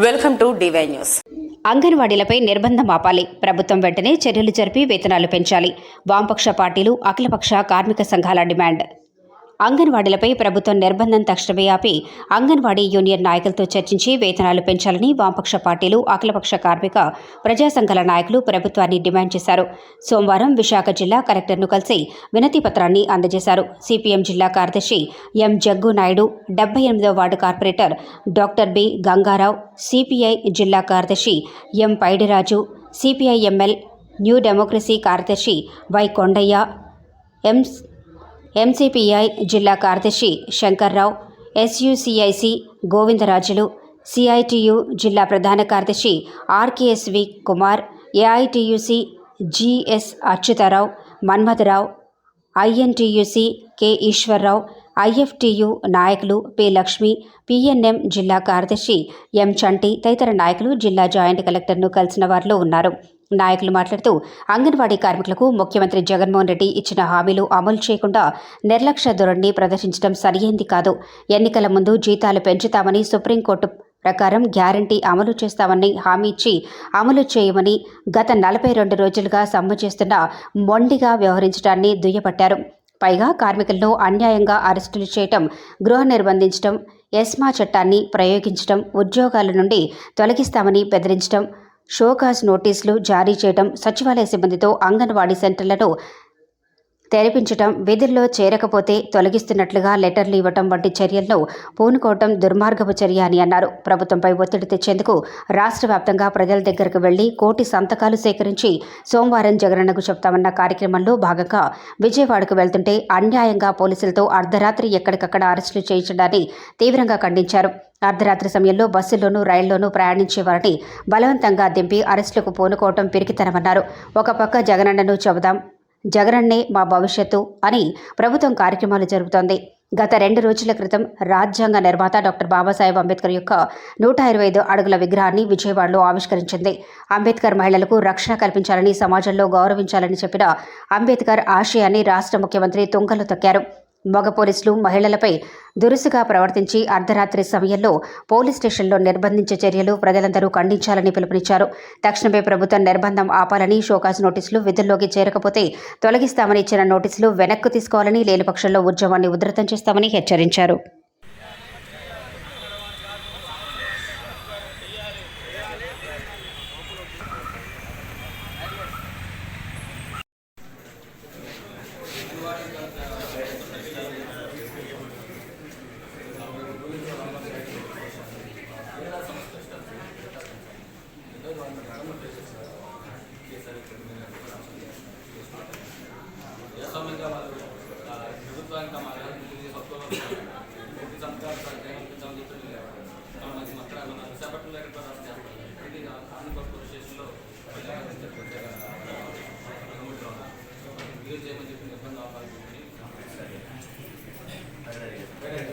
Welcome to DY news. అంగన్వాడీలపై నిర్బంధం ఆపాలి. ప్రభుత్వం వెంటనే చర్యలు జరిపి వేతనాలు పెంచాలి. వామపక్ష పార్టీలు అఖిలపక్ష కార్మిక సంఘాల డిమాండ్. అంగన్వాడీలపై ప్రభుత్వం నిర్బంధం తక్షణమే ఆపి అంగన్వాడీ యూనియన్ నాయకులతో చర్చించి వేతనాలు పెంచాలని వామపక్ష పార్టీలు అఖిలపక్ష కార్మిక ప్రజా సంఘాల నాయకులు ప్రభుత్వాన్ని డిమాండ్ చేశారు. సోమవారం విశాఖ జిల్లా కలెక్టర్ను కలిసి వినతి పత్రాన్ని అందజేశారు. సిపిఎం జిల్లా కార్యదర్శి ఎం జగ్గు నాయుడు డెబ్బై ఎనిమిదవ ward corporator doctor B Gangarao CPI జిల్లా కార్యదర్శి M Paidiraju CPI ML new democracy కార్యదర్శి వై కొండయ్య ఎం ఎంసీపీఐ జిల్లా కార్యదర్శి శంకర్రావు ఎస్యుసిఐసి గోవిందరాజులు సిఐటియు జిల్లా ప్రధాన కార్యదర్శి RKSV Kumar AITUC GS Achyutarao Manmatharao INTUC K Eswararao IFTU నాయకులు పి లక్ష్మి పిఎన్ఎం జిల్లా కార్యదర్శి ఎం చంటి తదితర నాయకులు జిల్లా జాయింట్ కలెక్టర్ను కలిసిన వారిలో ఉన్నారు. నాయకులు మాట్లాడుతూ అంగన్వాడీ కార్మికులకు ముఖ్యమంత్రి జగన్మోహన్ రెడ్డి ఇచ్చిన హామీలు అమలు చేయకుండా నిర్లక్ష్య ధోరణి ప్రదర్శించడం సరియైంది కాదు. ఎన్నికల ముందు జీతాలు పెంచుతామని సుప్రీంకోర్టు ప్రకారం గ్యారంటీ అమలు చేస్తామని హామీ ఇచ్చి అమలు చేయమని గత నలభై రెండు రోజులుగా సమ్మె చేస్తున్న మొండిగా వ్యవహరించడాన్ని దుయ్యబట్టారు. పైగా కార్మికులను అన్యాయంగా అరెస్టులు చేయటం గృహ నిర్బంధించడం ఎస్మా చట్టాన్ని ప్రయోగించడం ఉద్యోగాల నుండి తొలగిస్తామని బెదిరించడం షోకాజ్ నోటీసులు జారీ చేయడం సచివాలయ సిబ్బందితో అంగన్వాడీ సెంటర్లను తెరిపించటం విధుల్లో చేరకపోతే తొలగిస్తున్నట్లుగా లెటర్లు ఇవ్వటం వంటి చర్యల్లో పూనుకోవటం దుర్మార్గపు చర్య అని అన్నారు. ప్రభుత్వంపై ఒత్తిడి తెచ్చేందుకు రాష్ట్ర వ్యాప్తంగా ప్రజల దగ్గరకు వెళ్ళి కోటి సంతకాలు సేకరించి సోమవారం జగనన్నకు చెప్తామన్న కార్యక్రమంలో భాగంగా విజయవాడకు వెళ్తుంటే అన్యాయంగా పోలీసులతో అర్ధరాత్రి ఎక్కడికక్కడ అరెస్టులు చేయించడాన్ని తీవ్రంగా ఖండించారు. అర్ధరాత్రి సమయంలో బస్సుల్లోనూ రైళ్ళోనూ ప్రయాణించేవారిని బలవంతంగా దింపి అరెస్టులకు పూనుకోవటం పిరికితనమన్నారు. ఒక పక్క జగనన్నను చెబుదాం జగనన్నే మా భవిష్యత్తు అని ప్రభుత్వం కార్యక్రమాలు జరుపుతోంది. గత రెండు రోజుల క్రితం రాజ్యాంగ నిర్మాత డాక్టర్ బాబాసాహెబ్ అంబేద్కర్ యొక్క నూట ఇరవై ఐదు అడుగుల విగ్రహాన్ని విజయవాడలో ఆవిష్కరించింది. అంబేద్కర్ మహిళలకు రక్షణ కల్పించాలని సమాజంలో గౌరవించాలని చెప్పిన అంబేద్కర్ ఆశయాన్ని రాష్ట్ర ముఖ్యమంత్రి తుంగలు తొక్కారు. మగ పోలీసులు మహిళలపై దురుసుగా ప్రవర్తించి అర్ధరాత్రి సమయంలో పోలీస్ స్టేషన్లో నిర్బంధించే చర్యలు ప్రజలందరూ ఖండించాలని పిలుపునిచ్చారు. తక్షణమే ప్రభుత్వం నిర్బంధం ఆపాలని షోకాజ్ నోటీసులు విధుల్లోకి చేరకపోతే తొలగిస్తామని ఇచ్చిన నోటీసులు వెనక్కు తీసుకోవాలని లేని పక్షంలో ఉద్యమాన్ని ఉధృతం చేస్తామని హెచ్చరించారు. Gracias.